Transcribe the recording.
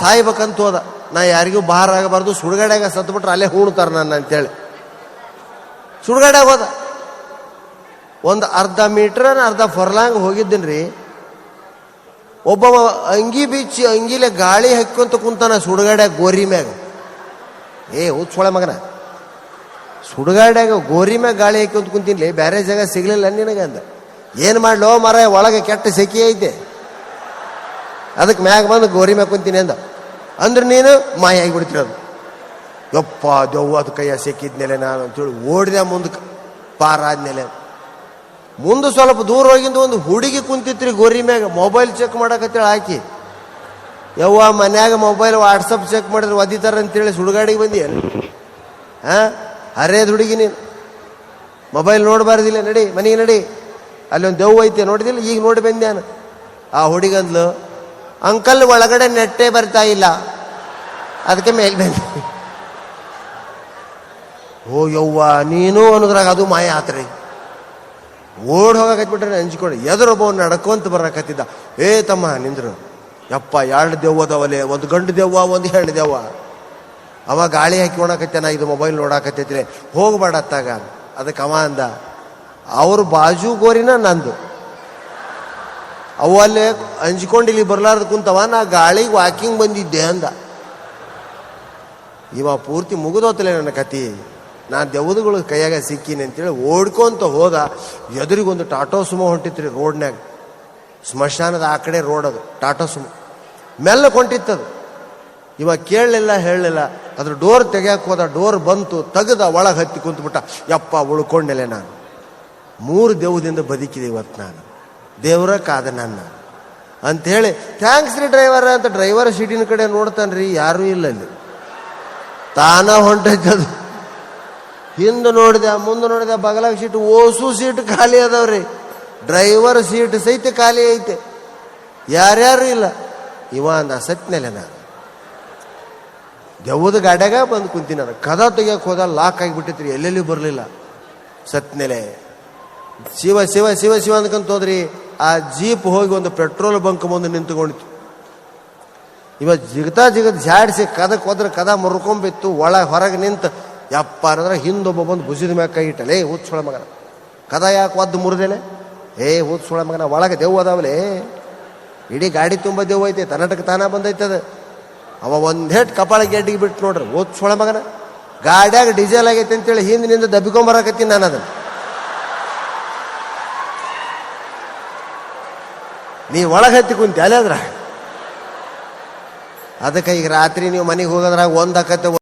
ಸಾಯ್ಬೇಕಂತ ಹೋದ ನಾ ಯಾರಿಗೂ ಬಾರ ಆಗಬಾರ್ದು. ಸುಡುಗಾಡ್ಯಾಗ ಸತ್ಬಿಟ್ರೆ ಅಲ್ಲೇ ಹೂಣ್ತಾರ ನನ್ನ ಅಂತೇಳಿ. ಸುಡುಗಾಡ್ಯಾಗ ಹೋದ. ಒಂದು ಅರ್ಧ ಮೀಟರ್ ಅರ್ಧ ಫರ್ಲಾಂಗ್ ಹೋಗಿದ್ದೀನಿ ರೀ. ಒಬ್ಬ ಅಂಗಿ ಬೀಚಿ, ಅಂಗಿಲೆ ಗಾಳಿ ಹಾಕ್ಕೊಂತ ಕುಂತಾನ ಸುಡುಗಾಡ್ಯಾಗ ಗೋರಿ ಮ್ಯಾಗ. ಏ ಹುಚ್ಚೊಳ ಮಗನ. ಸುಡುಗಾಡ್ಯಾಗ ಗೋರಿ ಮ್ಯಾಗ ಗಾಳಿ ಹಾಕ್ಕೊಂತ ಕುಂತೀನಿ ಬೇರೆ ಜಾಗ ಸಿಗ್ಲಿಲ್ಲ ನಿನಗೆ ಅಂದ ಏನು ಮಾಡ್ಲೋ ಮರ ಒಳಗೆ ಕೆಟ್ಟ ಸೆಕೆ ಐತೆ. ಅದಕ್ಕೆ ಮ್ಯಾಗ ಬಂದು ಗೋರಿ ಮ್ಯಾಗ ಕುಂತೀನಿ ಅಂದ. ಅಂದ್ರೆ ನೀನು ಮಾಯ ಆಗಿಬಿಡ್ತಿರೋದು ಯಪ್ಪ, ದೆವ್ವ, ಅದು ಕೈಯ ಸಿಕ್ಕಿದ್ಮೇಲೆ ನಾನು ಅಂತೇಳಿ ಓಡಿದೆ ಮುಂದಕ್ಕೆ ಪಾರ ಆದ್ಮೇಲೆ. ಮುಂದೆ ಸ್ವಲ್ಪ ದೂರ ಹೋಗಿಂದ ಒಂದು ಹುಡುಗಿ ಕುಂತಿತ್ರಿ ಗೋರಿ ಮ್ಯಾಗ ಮೊಬೈಲ್ ಚೆಕ್ ಮಾಡಕತ್ತೇಳಿ ಹಾಕಿ ಯವ್ವ, ಮನ್ಯಾಗ ಮೊಬೈಲ್ ವಾಟ್ಸಪ್ ಚೆಕ್ ಮಾಡಿದ್ರೆ ಒದಿತಾರ ಅಂತೇಳಿ ಸುಡುಗಾಡಿಗೆ ಬಂದಿ ಹಾ ಹರೇದ್ ಹುಡುಗಿ ನೀನು. ಮೊಬೈಲ್ ನೋಡಬಾರ್ದಿಲ್ಲ, ನಡಿ, ಮನೆಗೆ ನಡಿ. ಅಲ್ಲಿ ಒಂದು ದೆವ್ವ ಐತೆ, ನೋಡಿದಿಲ್ಲ? ಈಗ ನೋಡಿ ಬಂದೆ ನಾನು. ಆ ಹುಡುಗಂದ್ಲು ಅಂಕಲ್ ಒಳಗಡೆ ನೆಟ್ಟೆ ಬರ್ತಾ ಇಲ್ಲ. ಅದಕ್ಕೆ ಮೇಲ್ ಬಂದ. ಓ ಯವ್ವ, ನೀನು ಅನ್ನೋದ್ರಾಗ ಅದು ಮಾಯ ಆತ್ರಿ. ಓಡ್ ಹೋಗಕತ್ಬಿಟ್ರೆ ಹಂಚ್ಕೊಂಡು ಎದುರೊಬ್ಬ ನಡ್ಕೊಂತ ಬರಕತ್ತಿದ್ದ. ಏ ತಮ್ಮ, ನಿಂದ್ರು. ಯಪ್ಪ, ಎರಡು ದೆವ್ವದವಲೆ ಒಂದು ಗಂಡು ದೆವ್ವ, ಒಂದು ಹೆಣ್ಣು ದೆವ್ವ. ಅವ ಗಾಳಿ ಹಾಕಿ ಓಡಾಕತ್ತೇನ ಇದು ಮೊಬೈಲ್ ನೋಡಾಕತ್ತೈತ್ರಿ. ಹೋಗ್ಬೇಡ ಅತ್ತಾಗ. ಅದಕ್ಕೆ ಅವ ಅಂದ, ಅವ್ರ ಬಾಜು ಗೋರಿನ ನಂದು. ಅವು ಅಲ್ಲೇ ಇಲ್ಲಿ ಬರ್ಲಾರ್ದು ಕುಂತವ, ನಾ ಗಾಳಿಗೆ ವಾಕಿಂಗ್ ಬಂದಿದ್ದೆ ಅಂದ. ಇವ ಪೂರ್ತಿ ಮುಗಿದೋತಲೇ ನನ್ನ ಕತಿ. ನಾ ದೆವದುಗಳು ಕೈಯಾಗ ಸಿಕ್ಕೀನಿ ಅಂತೇಳಿ ಓಡ್ಕೊಂತ ಹೋದ. ಎದುರಿಗೊಂದು ಟಾಟೋ ಸುಮ ಹೊಂಟಿತ್ರಿ ರೋಡ್ನಾಗ ಸ್ಮಶಾನದ ಆ ಕಡೆ ರೋಡ್ ಅದು, ಟಾಟೋ ಸುಮೋ. ಮೆಲ್ಲ ಹೊಂಟಿತ್ತದು ಇವ ಕೇಳಲಿಲ್ಲ, ಹೇಳಲಿಲ್ಲ. ಅದ್ರ ಡೋರ್ ತೆಗಿಯಕ್ಕೆ ಹೋದ, ಡೋರ್ ಬಂತು, ತೆಗೆದ ಒಳಗೆ ಹತ್ತಿ ಕುಂತ್ಬಿಟ್ಟ. ಯಪ್ಪ, ಉಳ್ಕೊಂಡೆಲೆ ನಾನು. ಮೂರು ದೇವದಿಂದ ಬದುಕಿದೆ ಇವತ್ತು ನಾನು. ದೇವರ ಕಾದ ನನ್ನ. ಅಂಥೇಳಿ ಥ್ಯಾಂಕ್ಸ್ ರೀ ಡ್ರೈವರ್ ಅಂತ ಡ್ರೈವರ್ ಸೀಟಿನ ಕಡೆ ನೋಡ್ತಾನೆ ರೀ, ಯಾರೂ ಇಲ್ಲ ಅಲ್ಲಿ. ತಾನ ಹೊಂಟೈತದು ಹಿಂದೆ ನೋಡಿದೆ, ಮುಂದೆ ನೋಡಿದೆ, ಬಗಲಾಗ ಸೀಟ್, ಓಸು ಸೀಟ್ ಖಾಲಿ ಅದಾವ್ರಿ. ಡ್ರೈವರ್ ಸೀಟ್ ಸಹಿತ ಖಾಲಿ ಐತೆ. ಯಾರ್ಯಾರು ಇಲ್ಲ. ಇವ ಅಂದ ಸತ್ನೆಲೆ ನಾನು. ದೆವ್ವದ ಗಾಡ್ಯಾಗ ಬಂದು ಕುಂತೀನಿ ಕದ ತೆಗಿಯಕ್ಕೆ ಹೋದ, ಲಾಕ್ ಆಗಿಬಿಟ್ಟಿತ್ರಿ ಎಲ್ಲೆಲ್ಲಿ ಬರಲಿಲ್ಲ. ಸತ್ನೆಲೆ ಶಿವ ಶಿವ ಶಿವ ಶಿವ ಅಂದ್ಕಂತ ಹೋದ್ರಿ. ಆ ಜೀಪ್ ಹೋಗಿ ಒಂದು ಪೆಟ್ರೋಲ್ ಬಂಕ್ ಮುಂದೆ ನಿಂತುಕೊಂಡಿತ್ತು. ಇವ ಜಿಗತಾ ಜಿಗತ್ ಜಾಡಿಸಿ ಕದಕ್ಕೆ ಹೋದ್ರೆ ಕದ ಮುರ್ಕೊಂಬಿತ್ತು ಒಳ ಹೊರಗೆ ನಿಂತು ಯಪ್ಪ ಅಂದ್ರೆ ಹಿಂದೊಬ್ಬ ಬಂದು ಭುಜದ ಮ್ಯಾಗ ಕೈ ಇಟ್ಟಲೆ ಮಗನ, ಕದ ಯಾಕೆ ಒದ್ದು ಮುರಿದೇನೆ ಏ ಹೂತ್ಸೊಳ ಮಗನ, ಒಳಗೆ ದೆವ್ವ ಅದಾವಲೆ, ಇಡೀ ಗಾಡಿ ತುಂಬ ದೆವ್ವ ಐತೆ ತನ್ನಟಕ್ಕೆ ತಾನ ಬಂದೈತದ ಅವ ಒಂದೇಟ್ ಕಪಾಳ ಗೆಡ್ಡಿಗೆ ಬಿಟ್ಟು ನೋಡ್ರಿ ಓದ್ಸೋಳ ಮಗನ, ಗಾಡ್ಯಾಗ ಡೀಸೆಲ್ ಆಗೈತೆ ಅಂತೇಳಿ ಹಿಂದಿನಿಂದ ದಬ್ಬಿಕೊಂಬರಕತ್ತೀನಿ ನಾನು ಅದನ್ನು. ನೀ ಒಳಗೆ ಹತ್ತಿ ಕುಂತಿ ಅಲ್ಲೇ ಅದ್ರ ಅದಕ್ಕೆ ಈಗ ರಾತ್ರಿ ನೀವು ಮನೆಗೆ ಹೋಗೋದ್ರಾಗ ಒಂದು